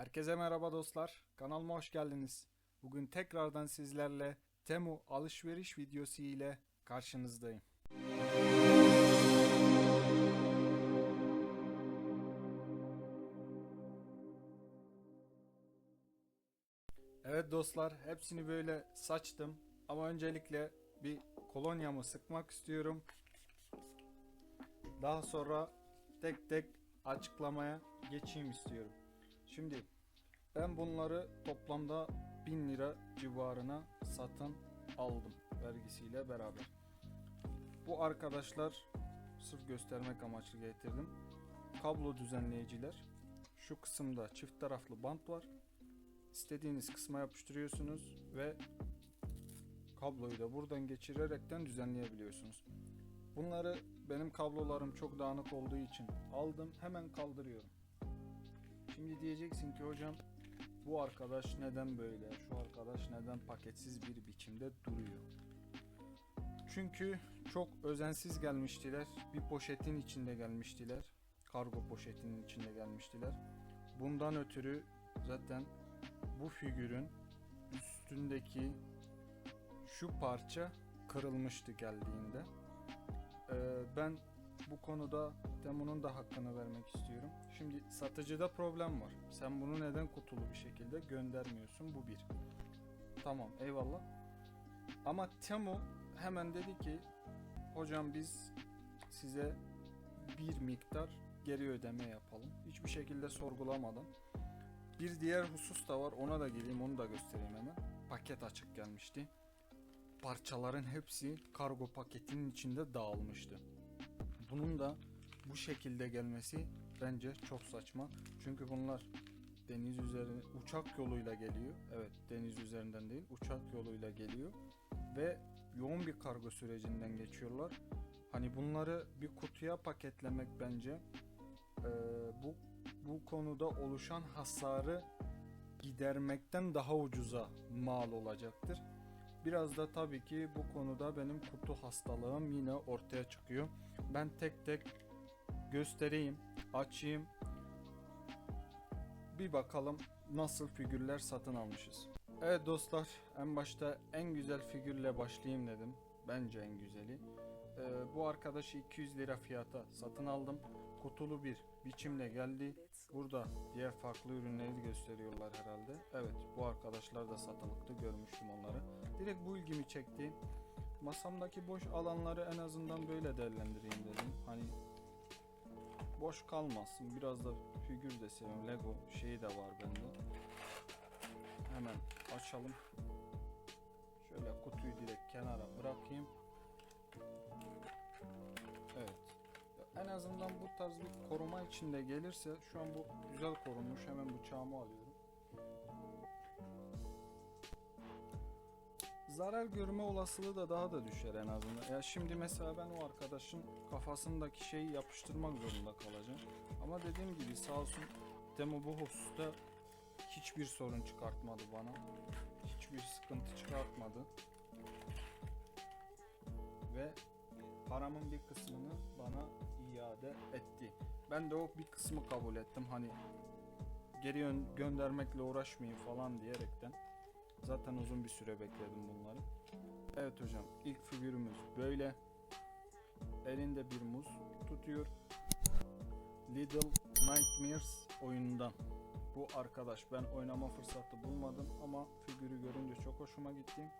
Herkese merhaba dostlar. Kanalıma hoş geldiniz. Bugün tekrardan sizlerle Temu alışveriş videosu ile karşınızdayım. Evet dostlar, hepsini böyle saçtım. Ama öncelikle bir kolonyamı sıkmak istiyorum. Daha sonra tek tek açıklamaya geçeyim istiyorum. Şimdi ben bunları toplamda 1000 lira civarına satın aldım vergisiyle beraber. Bu arkadaşlar sırf göstermek amaçlı getirdim. Kablo düzenleyiciler. Şu kısımda çift taraflı bant var. İstediğiniz kısma yapıştırıyorsunuz ve kabloyu da buradan geçirerekten düzenleyebiliyorsunuz. Bunları benim kablolarım çok dağınık olduğu için aldım hemen kaldırıyorum. Şimdi diyeceksin ki hocam bu arkadaş neden böyle, şu arkadaş neden paketsiz bir biçimde duruyor. Çünkü çok özensiz gelmiştiler. Bir poşetin içinde gelmiştiler. Kargo poşetinin içinde gelmiştiler. Bundan ötürü zaten bu figürün üstündeki şu parça kırılmıştı geldiğinde. Ee, ben bu konuda Temu'nun da hakkını vermek istiyorum. Şimdi satıcıda problem var. Sen bunu neden kutulu bir şekilde göndermiyorsun? Bu bir. Tamam eyvallah. Ama Temu hemen dedi ki hocam biz size bir miktar geri ödeme yapalım. Hiçbir şekilde sorgulamadan. Bir diğer husus da var ona da geleyim onu da göstereyim hemen. Paket açık gelmişti. Parçaların hepsi kargo paketinin içinde dağılmıştı. Bunun da bu şekilde gelmesi bence çok saçma. Çünkü bunlar deniz üzerine uçak yoluyla geliyor. Evet, deniz üzerinden değil, uçak yoluyla geliyor ve yoğun bir kargo sürecinden geçiyorlar. Hani bunları bir kutuya paketlemek bence eee, bu bu konuda oluşan hasarı gidermekten daha ucuza mal olacaktır. Biraz da tabii ki bu konuda benim kutu hastalığım yine ortaya çıkıyor. Ben tek tek göstereyim, açayım. Bir bakalım nasıl figürler satın almışız. Evet dostlar, en başta en güzel figürle başlayayım dedim. Bence en güzeli. Ee, bu arkadaşı 200 lira fiyata satın aldım. Kutulu bir biçimle geldi. Burada diğer farklı ürünleri gösteriyorlar herhalde. Evet, bu arkadaşlar da satılıktı. Görmüştüm onları. Direkt bu ilgimi çekti. Masamdaki boş alanları en azından böyle değerlendireyim dedim. Hani boş kalmasın. Biraz da figür de seviyorum. Lego şeyi de var bende. Hemen açalım. Şöyle kutuyu direkt kenara bırakayım. En azından bu tarz bir koruma içinde gelirse şu an bu güzel korunmuş. Hemen bıçağımı alıyorum. Zarar görme olasılığı da daha da düşer en azından. Ya şimdi mesela ben o arkadaşın kafasındaki şeyi yapıştırmak zorunda kalacağım. Ama dediğim gibi sağ olsun Temu bu hususta hiçbir sorun çıkartmadı bana. Hiçbir sıkıntı çıkartmadı. Ve paramın bir kısmını bana iade etti. Ben de o bir kısmı kabul ettim. Hani geri göndermekle uğraşmayayım falan diyerekten. Zaten uzun bir süre bekledim bunları. Evet hocam ilk figürümüz böyle. Elinde bir muz tutuyor. Little Nightmares oyunundan. Bu arkadaş ben oynama fırsatı bulmadım ama figürü görünce çok hoşuma gitti.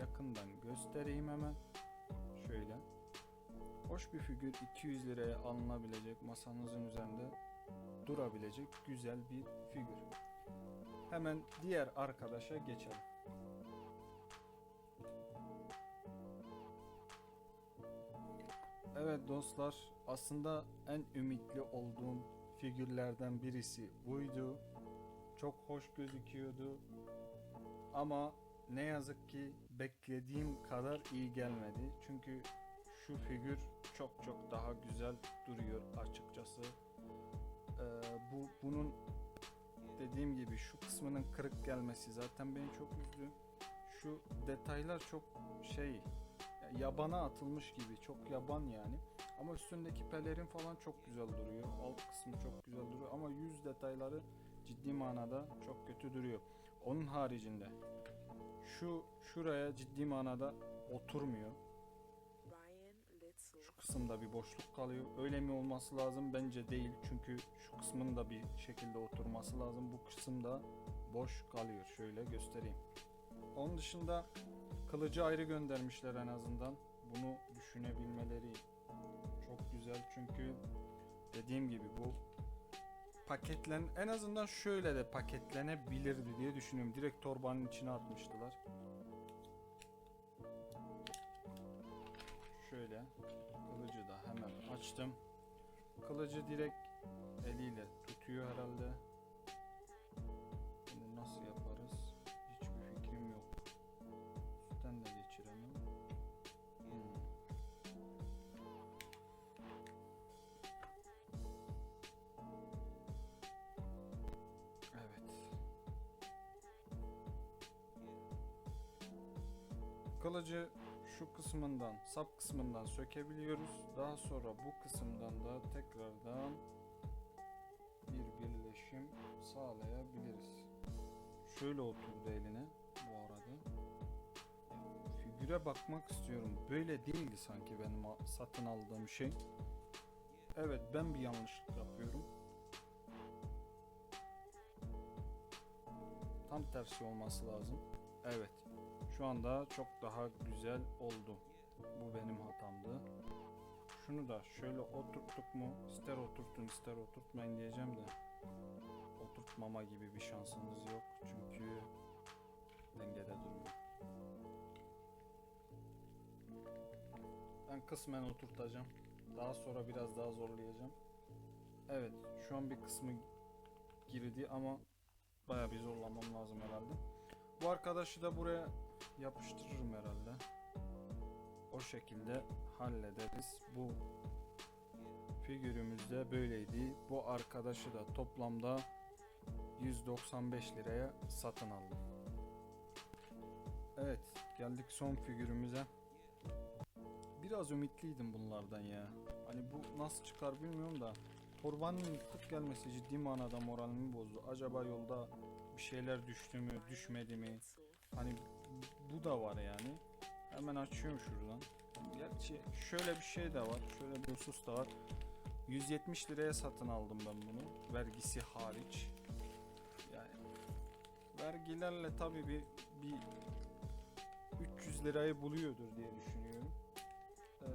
Yakından göstereyim hemen. Şöyle. Hoş bir figür 200 liraya alınabilecek masanızın üzerinde durabilecek güzel bir figür. Hemen diğer arkadaşa geçelim. Evet dostlar aslında en ümitli olduğum figürlerden birisi buydu. Çok hoş gözüküyordu. Ama ne yazık ki beklediğim kadar iyi gelmedi. Çünkü şu figür çok çok daha güzel duruyor açıkçası. Ee, bu bunun dediğim gibi şu kısmının kırık gelmesi zaten beni çok üzdü. Şu detaylar çok şey yabana atılmış gibi çok yaban yani. Ama üstündeki pelerin falan çok güzel duruyor. Alt kısmı çok güzel duruyor ama yüz detayları ciddi manada çok kötü duruyor. Onun haricinde şu şuraya ciddi manada oturmuyor. Kısımda bir boşluk kalıyor. Öyle mi olması lazım? Bence değil. Çünkü şu kısmın da bir şekilde oturması lazım. Bu kısımda boş kalıyor. Şöyle göstereyim. Onun dışında kılıcı ayrı göndermişler en azından. Bunu düşünebilmeleri çok güzel. Çünkü dediğim gibi bu paketlen en azından şöyle de paketlenebilirdi diye düşünüyorum. Direkt torbanın içine atmıştılar. Şöyle açtım. Kılıcı direkt eliyle tutuyor herhalde. Bunu nasıl yaparız? Hiçbir fikrim yok. Üstten de geçiremem. Hmm. Evet. Kılıcı şu kısmından, sap kısmından sökebiliyoruz. Daha sonra bu kısımdan da tekrardan bir birleşim sağlayabiliriz. Şöyle oturdu eline bu arada. Figüre bakmak istiyorum. Böyle değildi sanki benim satın aldığım şey. Evet ben bir yanlışlık yapıyorum. Tam tersi olması lazım. Evet. Şu anda çok daha güzel oldu. Bu benim hatamdı. Şunu da şöyle oturttuk mu? İster oturtun ister oturtmayın diyeceğim de. Oturtmama gibi bir şansınız yok. Çünkü dengede durmuyor. Ben kısmen oturtacağım. Daha sonra biraz daha zorlayacağım. Evet, şu an bir kısmı girdi ama baya bir zorlamam lazım herhalde. Bu arkadaşı da buraya yapıştırırım herhalde. O şekilde hallederiz. Bu figürümüz de böyleydi. Bu arkadaşı da toplamda 195 liraya satın aldım. Evet, geldik son figürümüze. Biraz ümitliydim bunlardan ya. Hani bu nasıl çıkar bilmiyorum da torbanın yıkık gelmesi ciddi manada moralimi bozdu. Acaba yolda bir şeyler düştü mü, düşmedi mi? Hani bu da var yani. Hemen açıyorum şuradan. Gerçi şöyle bir şey de var. Şöyle bir husus da var. 170 liraya satın aldım ben bunu. Vergisi hariç. Yani vergilerle tabii bir, bir 300 lirayı buluyordur diye düşünüyorum. Ee,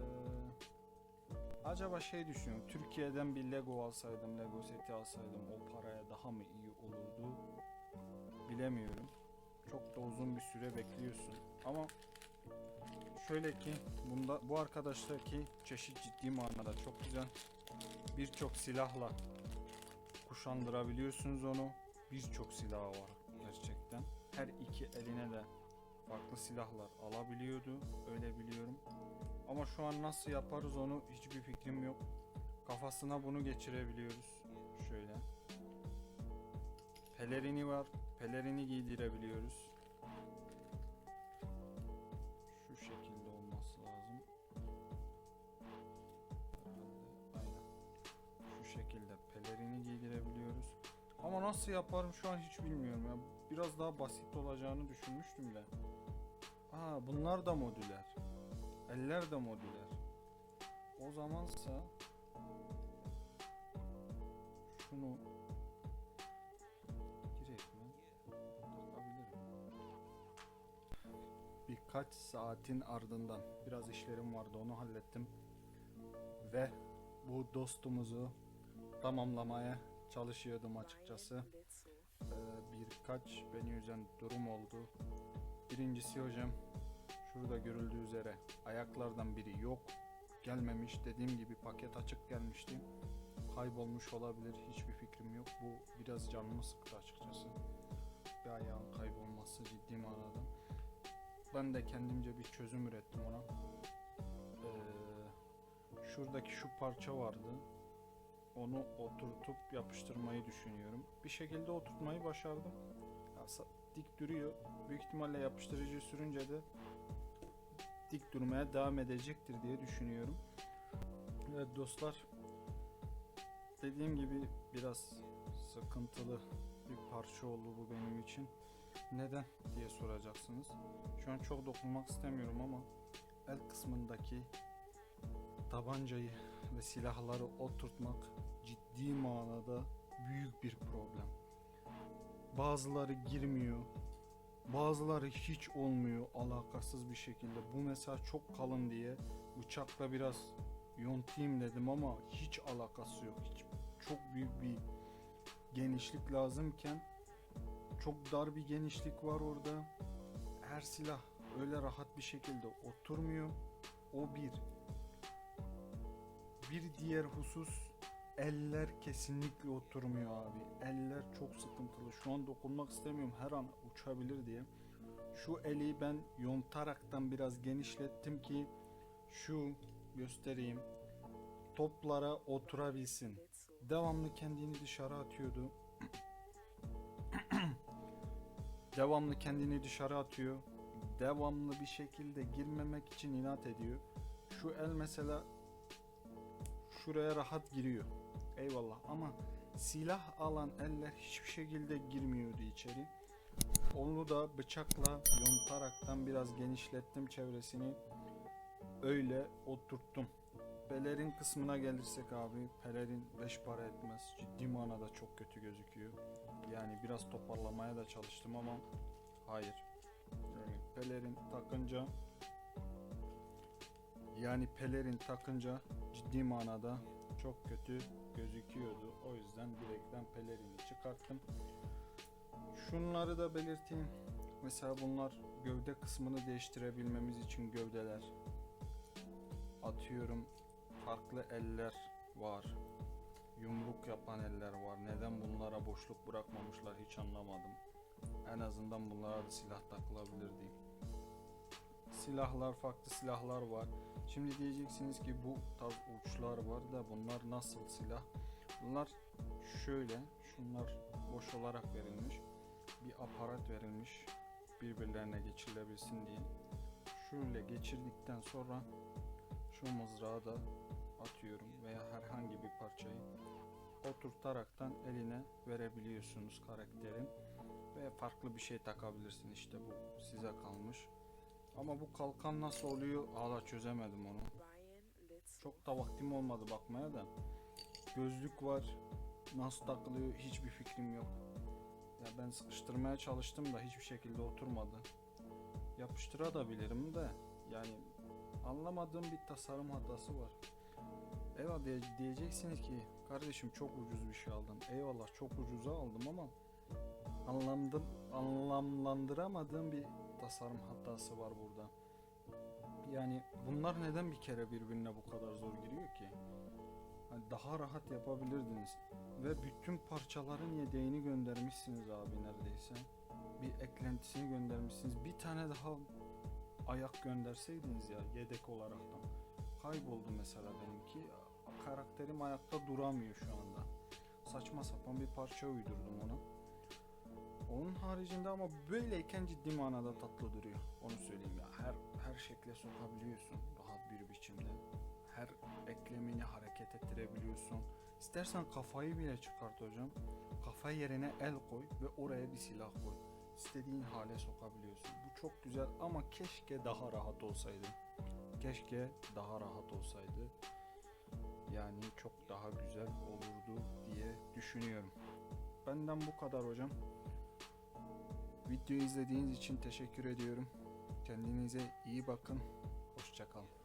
acaba şey düşünüyorum. Türkiye'den bir Lego alsaydım, Lego seti alsaydım o paraya daha mı iyi olurdu? Bilemiyorum çok da uzun bir süre bekliyorsun. Ama şöyle ki bunda bu arkadaştaki çeşit ciddi manada çok güzel. Birçok silahla kuşandırabiliyorsunuz onu. Birçok silahı var gerçekten. Her iki eline de farklı silahlar alabiliyordu. Öyle biliyorum. Ama şu an nasıl yaparız onu hiçbir fikrim yok. Kafasına bunu geçirebiliyoruz. Şöyle. Pelerini var. Pelerini giydirebiliyoruz. Ama nasıl yaparım şu an hiç bilmiyorum ya. Biraz daha basit olacağını düşünmüştüm de. Aa bunlar da modüler. Eller de modüler. O zamansa şunu. Birkaç saatin ardından biraz işlerim vardı onu hallettim. Ve bu dostumuzu tamamlamaya çalışıyordum açıkçası. Ee, birkaç beni üzen durum oldu. Birincisi hocam şurada görüldüğü üzere ayaklardan biri yok. Gelmemiş. Dediğim gibi paket açık gelmişti. Kaybolmuş olabilir. Hiçbir fikrim yok. Bu biraz canımı sıktı açıkçası. Bir ayağın kaybolması ciddi manada. Ben de kendimce bir çözüm ürettim ona. Ee, şuradaki şu parça vardı. Onu oturtup yapıştırmayı düşünüyorum. Bir şekilde oturtmayı başardım. Ya, dik duruyor. Büyük ihtimalle yapıştırıcı sürünce de dik durmaya devam edecektir diye düşünüyorum. Evet dostlar. Dediğim gibi biraz sıkıntılı bir parça oldu bu benim için. Neden diye soracaksınız. Şu an çok dokunmak istemiyorum ama el kısmındaki tabancayı ve silahları oturtmak ciddi manada büyük bir problem. Bazıları girmiyor, bazıları hiç olmuyor alakasız bir şekilde. Bu mesela çok kalın diye bıçakla biraz yontayım dedim ama hiç alakası yok. Hiç çok büyük bir genişlik lazımken çok dar bir genişlik var orada. Her silah öyle rahat bir şekilde oturmuyor. O bir. Bir diğer husus eller kesinlikle oturmuyor abi. Eller çok sıkıntılı. Şu an dokunmak istemiyorum. Her an uçabilir diye. Şu eli ben yontaraktan biraz genişlettim ki şu göstereyim. Toplara oturabilsin. Devamlı kendini dışarı atıyordu. Devamlı kendini dışarı atıyor. Devamlı bir şekilde girmemek için inat ediyor. Şu el mesela şuraya rahat giriyor. Eyvallah ama silah alan eller hiçbir şekilde girmiyordu içeri. Onu da bıçakla yontaraktan biraz genişlettim çevresini. Öyle oturttum. Pelerin kısmına gelirsek abi pelerin 5 para etmez. Ciddi manada çok kötü gözüküyor. Yani biraz toparlamaya da çalıştım ama hayır. Yani pelerin takınca yani pelerin takınca ciddi manada çok kötü gözüküyordu. O yüzden direkten pelerini çıkarttım. Şunları da belirteyim. Mesela bunlar gövde kısmını değiştirebilmemiz için gövdeler. Atıyorum farklı eller var. Yumruk yapan eller var. Neden bunlara boşluk bırakmamışlar hiç anlamadım. En azından bunlara da silah takılabilir diyeyim. Silahlar farklı silahlar var. Şimdi diyeceksiniz ki bu tarz uçlar var da bunlar nasıl silah? Bunlar şöyle, şunlar boş olarak verilmiş. Bir aparat verilmiş birbirlerine geçirilebilsin diye. Şöyle geçirdikten sonra şu mızrağı da atıyorum veya herhangi bir parçayı oturtaraktan eline verebiliyorsunuz karakterin ve farklı bir şey takabilirsin işte bu size kalmış. Ama bu kalkan nasıl oluyor hala çözemedim onu. Çok da vaktim olmadı bakmaya da. Gözlük var. Nasıl takılıyor hiçbir fikrim yok. Ya ben sıkıştırmaya çalıştım da hiçbir şekilde oturmadı. Yapıştırabilirim de yani anlamadığım bir tasarım hatası var. Eyvallah diye- diyeceksiniz ki kardeşim çok ucuz bir şey aldın. Eyvallah çok ucuza aldım ama anlamdım, anlamlandıramadığım bir tasarım hatası var burada. Yani bunlar neden bir kere birbirine bu kadar zor giriyor ki? Hani daha rahat yapabilirdiniz. Ve bütün parçaların yedeğini göndermişsiniz abi neredeyse. Bir eklentisini göndermişsiniz. Bir tane daha ayak gönderseydiniz ya yedek olaraktan. Kayboldu mesela benimki. Karakterim ayakta duramıyor şu anda. Saçma sapan bir parça uydurdum ona. Onun haricinde ama böyleyken ciddi manada tatlı duruyor. Onu söyleyeyim ya. Her her şekle sokabiliyorsun rahat bir biçimde. Her eklemini hareket ettirebiliyorsun. İstersen kafayı bile çıkart hocam. Kafa yerine el koy ve oraya bir silah koy. İstediğin hale sokabiliyorsun. Bu çok güzel ama keşke daha rahat olsaydı. Keşke daha rahat olsaydı. Yani çok daha güzel olurdu diye düşünüyorum. Benden bu kadar hocam. Videoyu izlediğiniz için teşekkür ediyorum. Kendinize iyi bakın. Hoşçakalın.